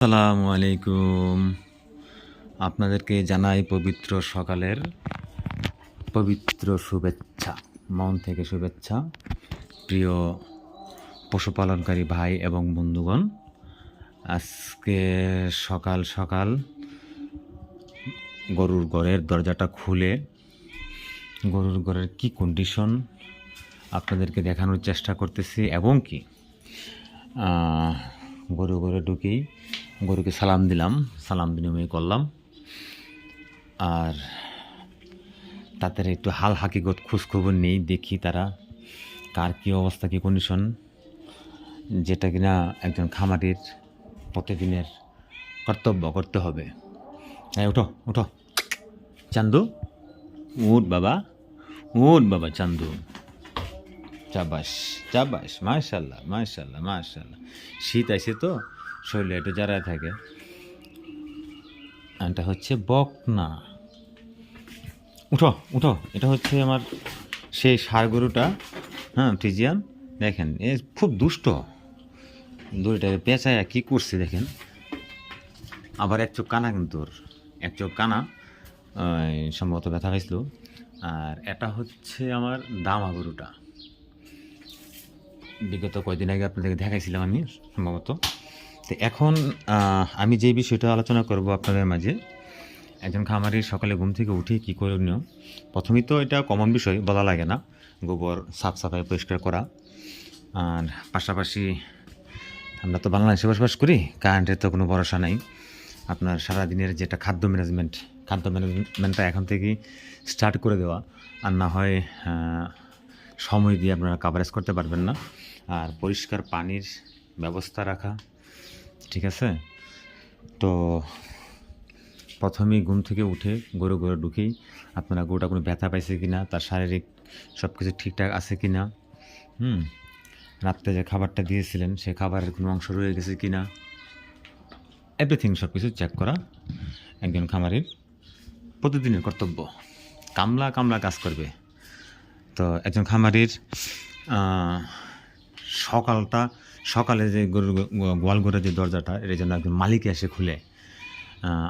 আসসালামু আলাইকুম। আপনাদেরকে জানাই পবিত্র সকালের পবিত্র শুভেচ্ছা, মন থেকে শুভেচ্ছা। প্রিয় পশুপালনকারী ভাই এবং বন্ধুগণ, আজকে সকাল সকাল গরুর ঘরের দরজাটা খুলে গরুর ঘরের কি কন্ডিশন আপনাদেরকে দেখানোর চেষ্টা করতেছি এবং কি গরু ঘরে ঢুকেই গরুকে সালাম দিলাম, সালাম বিনিময় করলাম। আর তাদের একটু হাল হাকিগত খোঁজখবর নেই, দেখি তারা কার কী অবস্থা, কী কন্ডিশন যেটা কিনা একজন খামারির প্রতিদিনের কর্তব্য, করতে হবে। এই উঠো উঠো চান্দু? উঠ বাবা উঠ বাবা চান্দু। চাবাস চাবাস, মাশাল্লাহ মাশাল্লাহ মাশাল্লাহ। শীত আছে তো, শরীরে একটু জারায় থাকে। এটা হচ্ছে বকনা। উঠো উঠো, এটা হচ্ছে আমার সেই সার গরুটা। হ্যাঁ ফ্রিজিয়ান দেখেন, এ খুব দুষ্ট। দড়িটাকে পেঁচায় কী করছে, দেখেন। আবার এক চোখ কানা কিন্তু ওর, এক চোখ কানা সম্ভবত ব্যথা হয়েছিল আর এটা হচ্ছে আমার দামা গরুটা। বিগত কয়েকদিন আগে আপনাদেরকে দেখাইছিলাম আমি সম্ভবত। তো এখন আমি যে বিষয়টা আলোচনা করব আপনাদের মাঝে, একজন খামারি সকালে ঘুম থেকে উঠে কী করণীয়? প্রথমেই তো এটা কমন বিষয়, বলা লাগে না। গোবর সাফ সাফাই পরিষ্কার করা। আর পাশাপাশি আমরা তো বাংলাদেশে বসবাস করি কারেন্টের তো কোনো ভরসা নাই। আপনার সারাদিনের যেটা খাদ্য ম্যানেজমেন্ট খাদ্য ম্যানেজমেন্টটা এখন থেকেই স্টার্ট করে দেওয়া। আর না হয় সময় দিয়ে আপনারা কাভারেজ করতে পারবেন না। আর পরিষ্কার পানির ব্যবস্থা রাখা, ঠিক আছে? তো প্রথমেই ঘুম থেকে উঠে গরু গরু ঢুকেই আপনারা গরুটা কোনো ব্যথা পাইছে কি না তার শারীরিক সব কিছু ঠিকঠাক আছে কি না হুম? রাত্রে যে খাবারটা দিয়েছিলেন, সে খাবারের কোনো অংশ রয়ে গেছে কি না এভরিথিং সব কিছু চেক করা একজন খামারির প্রতিদিনের কর্তব্য। কামলা কামলা কাজ করবে। তো একজন খামারির সকালটা, সকালে যে গরুর গোয়াল ঘরের যে দরজাটা এর জন্য একজন মালিক এসে খুলে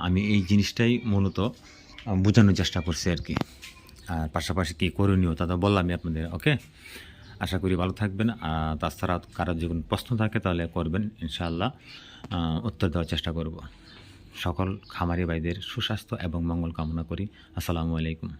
আমি এই জিনিসটাই মূলত বোঝানোর চেষ্টা করছি আর কি। আর পাশাপাশি কী করণীয় তা তো বললামই আপনাদের, ওকে? আশা করি ভালো থাকবেন। আর তাছাড়া কারোর যদি কোনো প্রশ্ন থাকে তাহলে করবেন, ইনশাআল্লাহ উত্তর দেওয়ার চেষ্টা করব। সকল খামারি ভাইদের সুস্বাস্থ্য এবং মঙ্গল কামনা করি। আসসালামু আলাইকুম।